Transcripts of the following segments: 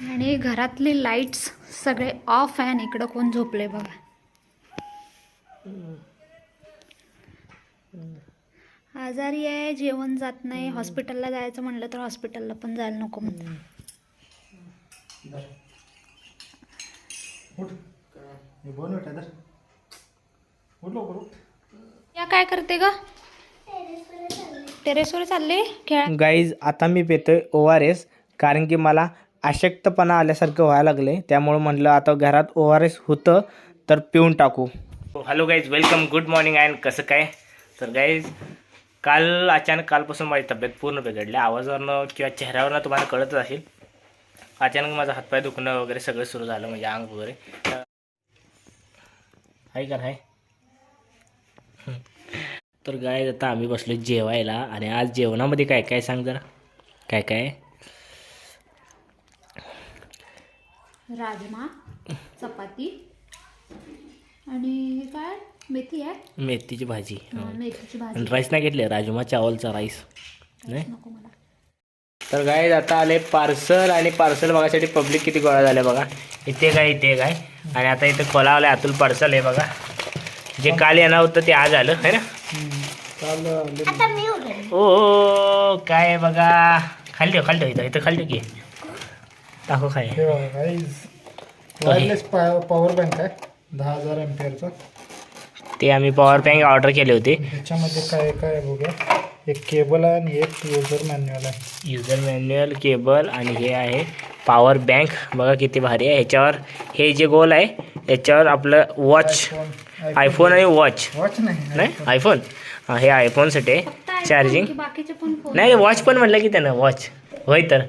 आणि घरातले लाईट्स सगळे ऑफ आहे आणि इकडं कोण झोपले बघा. आजारी आहे जेवण जात नाही हॉस्पिटलला जायचं म्हणलं तर हॉस्पिटलला पण जायला नको म्हणते हे या काय करते ग? टेरेसवर चालले? गाईज आता मी पितोय ओ आर एस कारण की मला अशक्तपणा आल्यासारखं व्हायला लागले त्यामुळे म्हटलं आता घरात ओ आर एस होतं तर पिऊन टाकू. Hello guys welcome good morning and कसं काय? तर गाईज काल अचानक कालपासून माझी तब्येत पूर्ण बिघडली. आवाजावरनं किंवा चेहऱ्यावरनं तुम्हाला कळतच असेल. अचानक माझा हातपाय दुखणं वगैरे सगळं सुरू झालं म्हणजे अंग वगैरे. हाय का हाय तर गाय आता आम्ही बसलो जेवायला. आणि आज जेवणामध्ये काय काय सांग जरा? काय काय राजमा चपाती. आणि हे काय? मेथी आहे? मेथीची भाजी. हा, मेथीची भाजी. आणि राईस नाही घेतले राजमा चावलचा राईस नाही? नको मला. तर गाय आता आले पार्सल आणि पार्सल बघायसाठी पब्लिक किती गोळा झाले बघा. इथे काय इथे काय? आणि आता इथे खोलावलं अतुल पार्सल आहे बघा. जे काल येणार होतं ते आज आलं है ना? ओ काय आहे बघा? खाली ठेव खाली ठेव इथं इथं खाली ठेव की. दाखव काय हे बघा गाईज वायरलेस पॉवर बँक आहे. दहा हजार एम्पियरचा ते आम्ही पॉवर बँक ऑर्डर केले होते. ह्याच्यामध्ये काय काय बघूया. एक केबल आहे आणि एक युजर मॅन्युअल आहे. युजर मॅन्युअल केबल आणि हे आहे पॉवर बँक बघा किती भारी आहे. ह्याच्यावर हे जे गोल आहे याच्यावर आपलं वॉच फोन आयफोन आणि वॉच वॉच नाही नाही? आयफोन हां हे आयफोनसाठी आहे चार्जिंग नाही वॉच पण म्हटलं की त्यानं वॉच होय तर.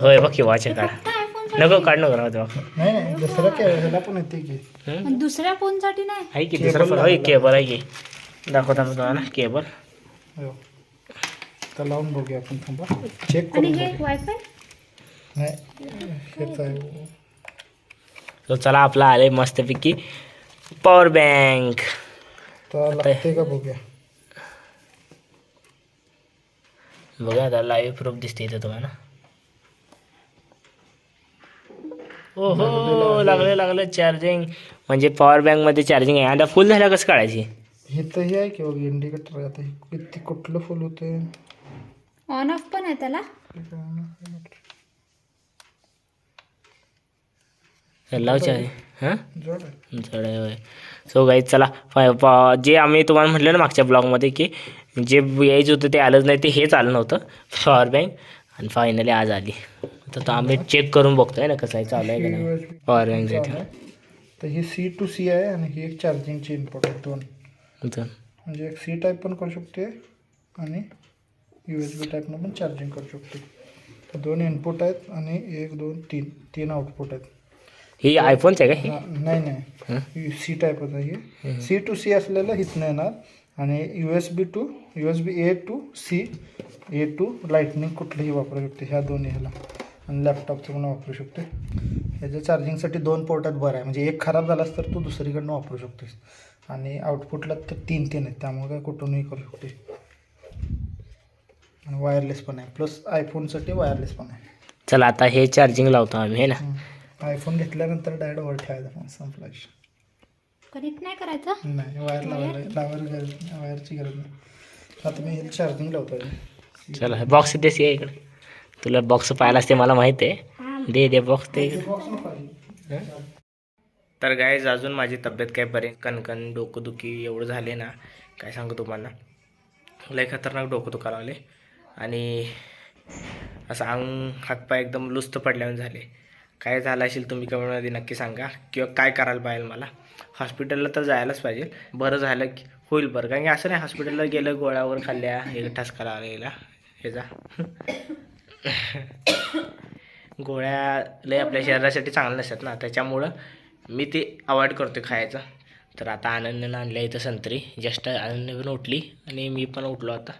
होय बघ की वॉच आहे काढ नको काढ नको राहू. नाही नाही दुसरं काय ह्याला पण येते की? दुसऱ्या फोनसाठी नाही. आहे की दुसरा पण होय केबल आहे की. दाखवता मी तुम्हाला केबल हो. तर लावून बघूया आपण थांबा. चेक आणि करून हे बघूया. वायफाय नाही हेच आहे. तो चला आपला आले मस्तपैकी. पॉवर बँक तर लागते का बघूया? बघा आता लाईव्ह प्रूफ दिसते इथं तुम्हाला. ओ हो लागलं. लागलं चार्जिंग म्हणजे पॉवर बँकमध्ये चार्जिंग आहे. आता फुल झाल्या कसं काढायची? हे तर हे आहे की बघ इंडिकेटर आता हे किती कुठलं फुल होते ऑन ऑफ पण आहे त्याला. लावच्या. हां? जड आहे. जड आहे होय. सो गाईज चला. प- जे आम्ही तुम्हाला म्हटलं ना मागच्या ब्लॉगमध्ये की जे यायचं होतं ते आलंच नाही ते हेच आलं नव्हतं. पॉवर बँक आणि फायनली आज आली. तर आम्ही चेक करून बघतोय ना कसं आहे चालू आहे का नाही. चालू आहे. तर ही सी टू सी आहे आणि ही एक चार्जिंगची इनपुट आहे दोन. म्हणजे एक सी टाईप पण करू शकते आणि यू एस बी टाईपनं पण चार्जिंग करू शकते. तर दोन इनपुट आहेत आणि एक दोन तीन तीन आउटपुट आहेत. ही आयफोनचं आहे का नाही नाही. सी टाईपच आहे हे. सी टू सी असलेलं हिथनं येणार आणि U S B to U S B A to C A to lightning कुठलंही वापरू शकते ह्या दोन्ही ह्याला. आणि लॅपटॉपचं पण वापरू शकते ह्याच्या चार्जिंगसाठी दोन पोर्टात बरं आहे. म्हणजे एक खराब झालास तर तू दुसरीकडनं वापरू शकतेस आणि आउटपुटला तर तीन तीन आहेत. त्यामुळे काय कुठूनही करू शकते आणि वायरलेस पण आहे. प्लस आयफोनसाठी वायरलेस पण आहे. चला आता हे चार्जिंग लावतो आम्ही हे ना? आयफोन घेतल्यानंतर डायरेक्ट वर ठेवायचा फोन. कनेक्ट नाही करायचं? नाही वायर लावायला लावायला गरज नाही. वायरची गरज नाही. आता मी हे चार्जिंग लावतो आहे. चला बॉक्स देस ये इकडे. तुला बॉक्स पाहिलास ते मला माहिती आहे. दे दे बॉक्स ते. तर गायज अजून माझी तब्येत काय बरे? कणकण डोकंदुखी एवढं झाले ना काय सांगू तुम्हाला? लय खतरनाक डोकं दुखायला लागले आणि असं अंग हातपाय एकदम लुस्त पडल्यावर झाले. काय झालं असेल तुम्ही कमेंटमध्ये नक्की सांगा. किंवा काय करायला पाहिजे मला. हॉस्पिटलला तर जायलाच पाहिजे. बरं झालं की होईल बरं. कारण की असं नाही हॉस्पिटलला गेलं गोळ्यावर खाल्ल्या एक ठसका लागलेला ह्याचा गोळ्या लय आपल्या शरीरासाठी चांगल्या नसतात ना त्याच्यामुळं मी ते अवॉइड करतो खायचं. तर आता आनंदनं आणल्या इथं संत्री जस्ट आनंद पण उठली आणि मी पण उठलो आता.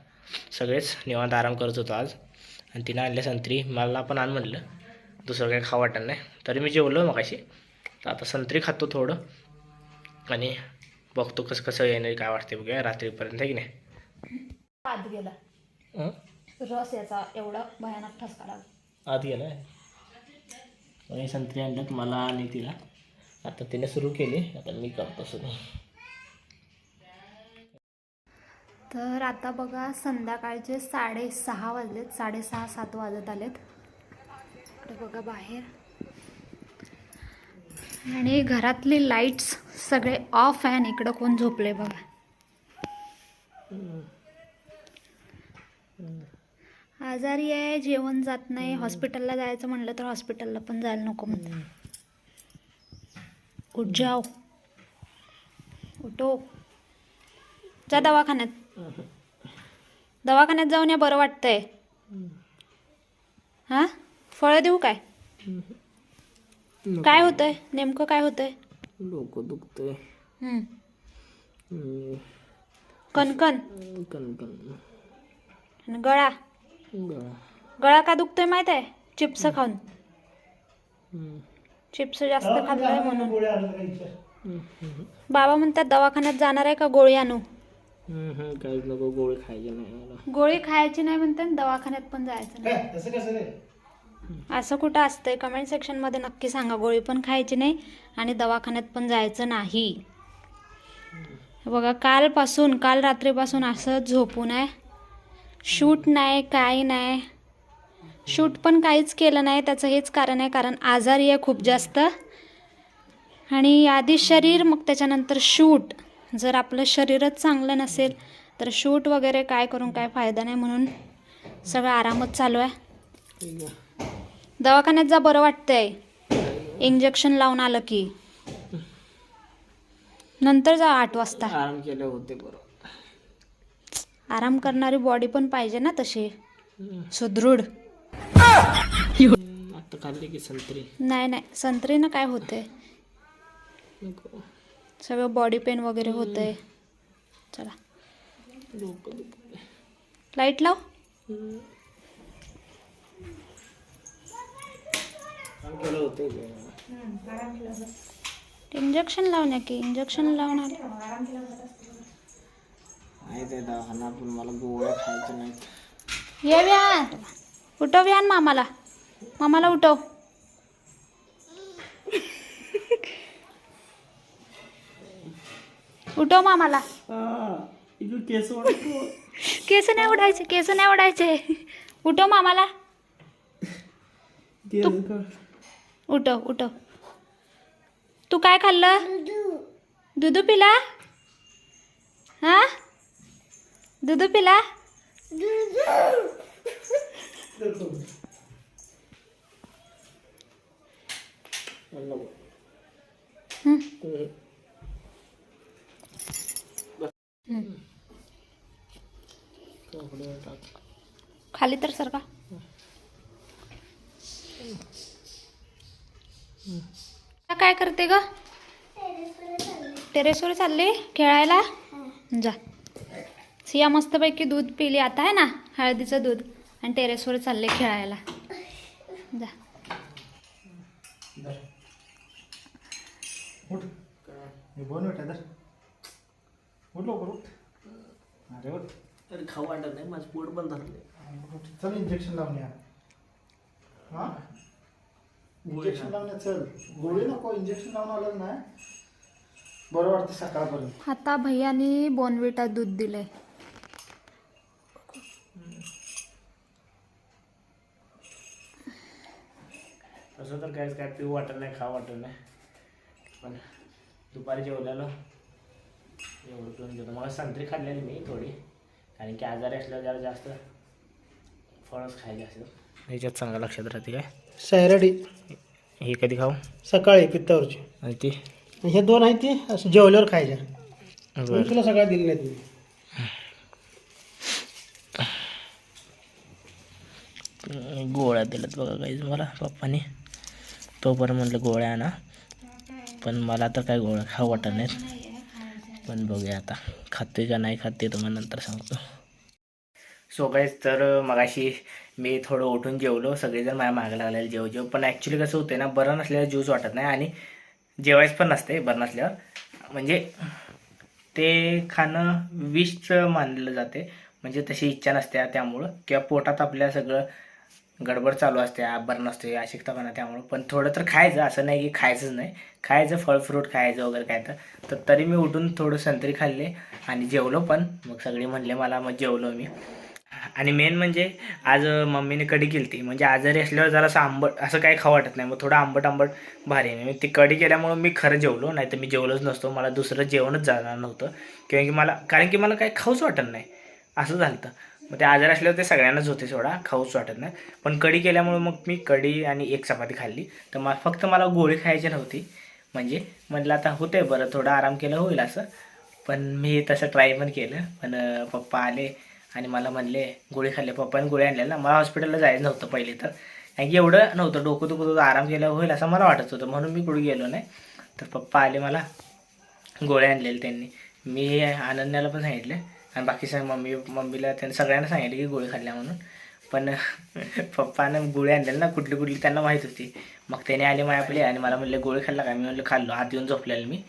सगळेच निवांत आराम करत होतो आज. आणि तिनं आणल्या संत्री मला पण आण म्हणलं. दुसरं काही खावं वाटत नाही. तरी मी जेवलो मग अशी तर आता संत्री खातो थोडं. आणि बघतो कसं कसं येणार काय वाटते बघूया. रात्रीपर्यंत आहे की नाही? गेला? रस याचा एवढा भयानक ठसका लागला. आत गेलं हे संत्री आणल्यात मला आणि तिला. आता तिने सुरू केली आता मी करतो सुरू. तर आता बघा संध्याकाळचे साडेसहा वाजलेत साडेसहा सात वाजत आलेत. इकडे बघा बाहेर. आणि घरातली लाईट्स सगळे ऑफ आहे आणि इकडं कोण झोपले बघा. आजारी आहे जेवण जात नाही हॉस्पिटलला जायचं म्हणलं तर हॉस्पिटलला पण जायला नको म्हणते उठ जाओ. उठो. जा दवाखान्यात. दवाखान्यात जाऊन या बरं वाटतंय. हां? फळं देऊ काय? काय होतंय? नेमकं काय होतंय? डोकं दुखतंय. हं. कणकण. कणकण. आणि गळा. गळा का दुखतोय माहीत आहे? चिप्स खाऊन. चिप्स जास्त खाल्लंय म्हणून? बाबा म्हणतात दवाखान्यात जाणार आहे का गोळी आणू. काहीच नको गोळी खायची नाही गोळी खायची नाही म्हणते दवाखान्यात पण जायचं नाही. असं कुठं असतंय? कमेंट सेक्शनमध्ये नक्की सांगा. गोळी पण खायची नाही आणि दवाखान्यात पण जायचं नाही. बघा कालपासून काल रात्रीपासून असं झोपून आहे. शूट नाही काय नाही. शूट पण काहीच केलं नाही त्याचं हेच कारण आहे कारण आजारी आहे खूप जास्त. आणि आधी शरीर मग त्याच्यानंतर शूट. जर आपलं शरीरच चांगलं नसेल तर शूट वगैरे काय करून काय फायदा नाही म्हणून सगळं आरामच चालू आहे. दवाखान्यात जा बरं वाटतंय. इंजेक्शन लावून आलं की. नंतर जा आठ वाजता. आराम केले होते बरोबर आराम करणारी बॉडी पण पाहिजे ना तशी. सुदृढ. आता खाल्ली की संत्री. नाही नाही संत्रीनं काय होते सगळं बॉडी पेन वगैरे होतंय. चला. लाइट लाव. इंजेक्शन लावण्या की इंजेक्शन लावून दवाखाना पण मला गोळ्या ये व्यान. उठव व्यान मामाला. मामाला उठव. उठव मामाला. केस केस नाही उडायचे केस नाही उडायचे उठव मामाला. उठव उठव. तू काय खाल्लं? दुधू पिला हा दुधू पिला. खाली तर सर का? काय करते ग? टेरेसवर चालली. खेळायला? जा. सिया मस्तपैकी दूध पिली. आता आहे ना हळदीचं दूध. आणि टेरेसवर चालले खेळायला. जा. खाऊ वाटत नाही माझं पोट. चल इंजेक्शन हा? इंजेक्शन लावण्या चल. गोळी नको इंजेक्शन लावून आलं ना. बरं वाटतं सकाळपर्यंत. आता भैयानी बोनविटा दूध दिलंय. तसं तर काहीच काय पिऊ वाटत नाही खाऊ वाटत नाही. पण दुपारी जेवलेलो. एवढं पिऊन घेतो. मला संत्री खाल्लेली मी थोडी. कारण की आजारी असल्यावर जरा जास्त फळच खायचे असतं. याच्यात चांगलं लक्षात राहते काय? सॅरडी हे कधी खाऊ? सकाळी पित्तावरची. आणि ती? हे दोन आहेत ते असं जेवल्यावर खायच्या. तुला सकाळी दिले नाहीत मी. गोळ्या दिल्यात बघा काहीच मला पप्पाने. तोपर्यंत म्हटलं गोळ्या ना पण मला तर काय गोळ्या खाऊ वाटत नाहीत. पण बघूया आता खाते का नाही खाते तुम्हाला नंतर सांगतो. सो गाईज तर मगाशी मी थोडं उठून जेवलो. सगळेजण माझ्या मागे लागलेलं जेव जेव. पण ॲक्च्युली कसं होतं ना बरं नसल्यावर ज्यूस वाटत नाही आणि जेवायचं पण नसते बरं नसल्यावर. म्हणजे ते खाणं विषचं मानलं जाते म्हणजे तशी इच्छा नसते त्यामुळं. किंवा पोटात आपल्या सगळं गडबड चालू असते बरं नसते अशिकतापणा त्यामुळं. पण थोडं तर खायचं असं नाही की खायचंच नाही. खायचं फळ फ्रूट खायचं वगैरे काय तर. तरी मी उठून थोडं संत्री खाल्ले आणि जेवलो पण. मग सगळे म्हणले मला मग जेवलो मी. आणि मेन म्हणजे आज मम्मीने कढी केली ती म्हणजे आजारी असल्यावर जरासं आंबट असं काही खावं वाटत नाही. मग थोडं आंबट आंबट भारी आहे. मी ती कढी केल्यामुळं मी खरं जेवलो. नाही तर मी जेवलोच नसतो. मला दुसरं जेवणच जाणार नव्हतं. किंवा की मला कारण की मला काही खाऊच वाटत नाही. असं झालं होतं. मग ते आजार असल्यावर ते सगळ्यांनाच होते सोडा खाऊच वाटत नाही. पण कढी केल्यामुळे मग मी कढी आणि एक चपाती खाल्ली. तर मग फक्त मला गोळी खायची नव्हती. म्हणजे म्हटलं आता होते बरं थोडा आराम केलं होईल असं. पण मी तसं ट्राय पण केलं. पण पप्पा आले आणि मला म्हणले गोळी खाल्ले. पप्पाने गोळी आणल्या ना मला हॉस्पिटलला जायचं नव्हतं पहिले तर. कारण की एवढं नव्हतं डोकं दुखत होतं आराम केलं होईल असं मला वाटत होतं. म्हणून मी कुठे गेलो नाही. तर पप्पा आले मला गोळ्या आणलेल्या त्यांनी. मी आनंदाला पण सांगितले. आणि बाकी सगळ्या मम्मी मम्मीला त्यांनी सगळ्यांना सांगितलं की गोळी खाल्ल्या म्हणून. पण पप्पानं गोळी आणलेली ना कुठली कुठली त्यांना माहीत होती. मग त्याने आले माझ्याकडे आणि मला म्हणले गोळी खाल्ला का? मी म्हणलं खाल्लो. आत येऊन झोपलेलं मी.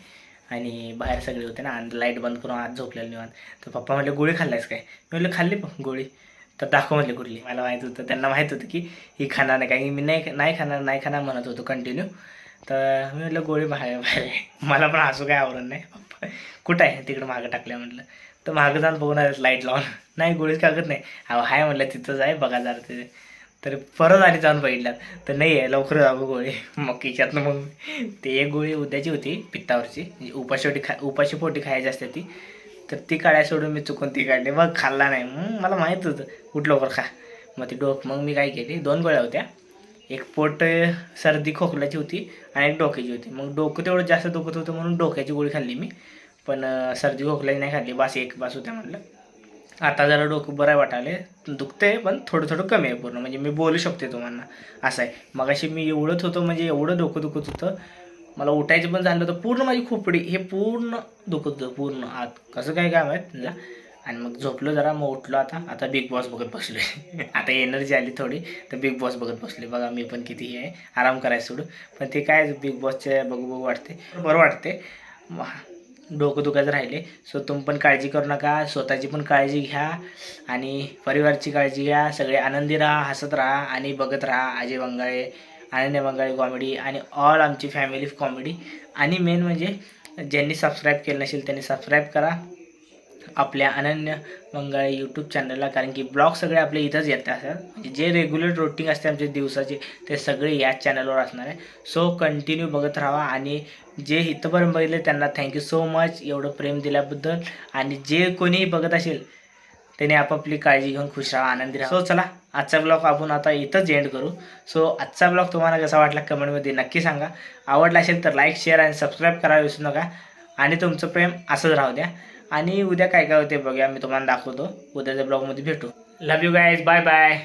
आणि बाहेर सगळे होते ना आणि लाइट बंद करून आत झोपलेलं निवांत. तर पप्पा म्हणले गोळी खाल्लायस काय? मी म्हणलं खाल्ली गोळी. तर दाखव म्हणले कुठली. मला माहीत होतं त्यांना माहीत होतं की ही खाणार नाही कारण मी नाही नाही खाणार नाही खाणार म्हणत होतो कंटिन्यू तर मी म्हटलं गोळी बाहेर बाहेर मला पण हसू काय आवडत नाही. पप्पा कुठं आहे? तिकडं मागं टाकलं म्हटलं. तर मागं जाऊन बघून आलं लाइट लावून. नाही गोळीच कागद नाही. अहो हाय म्हटलं तिथंच आहे बघा जरा ते. तर परत आणि जाऊन बघितल्यात तर नाही आहे लवकर जागो गोळी. मग किच्यातनं मग ते एक गोळी उद्याची होती पित्तावरची. उपाशीपोटी खा उपाशी पोटी खायची असते ती. तर ती काढाय सोडून मी चुकून ती काढली. मग खाल्ला नाही. मग मला माहीत होतं. कुठ लवकर खा. मग ती डोक मग मी काय केली? दोन गोळ्या होत्या. एक पोट सर्दी खोकल्याची होती आणि एक डोक्याची होती. मग डोकं तेवढं जास्त दुखत होतं म्हणून डोक्याची गोळी खाल्ली मी. पण सर्दी खोकल्याची नाही खाल्ली. बास एक बास होत्या म्हटलं आता जरा डोकं बरं वाटायले. दुखतं आहे पण थोडं थोडं कमी आहे पूर्ण. म्हणजे मी बोलू शकते तुम्हाला. असं आहे. मग अशी मी एवढंच होतो म्हणजे एवढं डोकं दुखत होतं. मला उठायचं पण झालं होतं. पूर्ण माझी खोपडी हे पूर्ण दुखत होतं पूर्ण. आत कसं काय काय माहीत तुला आणि मग झोपलो जरा मग उठलो आता. आता बिग बॉस बघत बसलोय. आता एनर्जी आली थोडी तर बिग बॉस बघत बसले बघा मी पण किती हे आहे. आराम करायचं सोडू पण ते काय बिग बॉसचे बघू बघू वाटते. बरं वाटते. डोकं दुखायचं राहिले. सो तुम्ही पण काळजी करू नका. स्वतःची पण काळजी घ्या आणि परिवारची काळजी घ्या. सगळे आनंदी राहा हसत राहा आणि बघत राहा. अजय बंगाळे आनंद बंगाळे कॉमेडी आणि ऑल आमची फॅमिली कॉमेडी आणि मेन म्हणजे ज्यांनी सबस्क्राईब केलं नसेल त्यांनी सबस्क्राईब करा. आपल्या अनन्य मंगळ यूट्यूब चॅनलला कारण की ब्लॉग सगळे आपले इथंच येत असतात. म्हणजे जे रेग्युलर रोटीन असते आमचे दिवसाचे ते सगळे याच चॅनलवर असणार आहे. सो कंटिन्यू बघत राहा आणि जे इथंपर्यंत बघितले त्यांना थँक्यू सो मच एवढं प्रेम दिल्याबद्दल. आणि जे कोणीही बघत असेल त्याने आपापली काळजी घेऊन खुश राहा आनंदी राहा. सो चला आजचा ब्लॉग आपण आता इथंच एंड करू. सो आजचा ब्लॉग तुम्हाला कसा वाटला कमेंटमध्ये नक्की सांगा. आवडला असेल तर लाईक शेअर आणि सबस्क्राईब करायला विसरू नका. आणि तुमचं प्रेम असंच राहू द्या. आणि उद्या काय काय होते बघूया मी तुम्हाला दाखवतो. उद्याच्या ब्लॉगमध्ये भेटू. Love you guys bye bye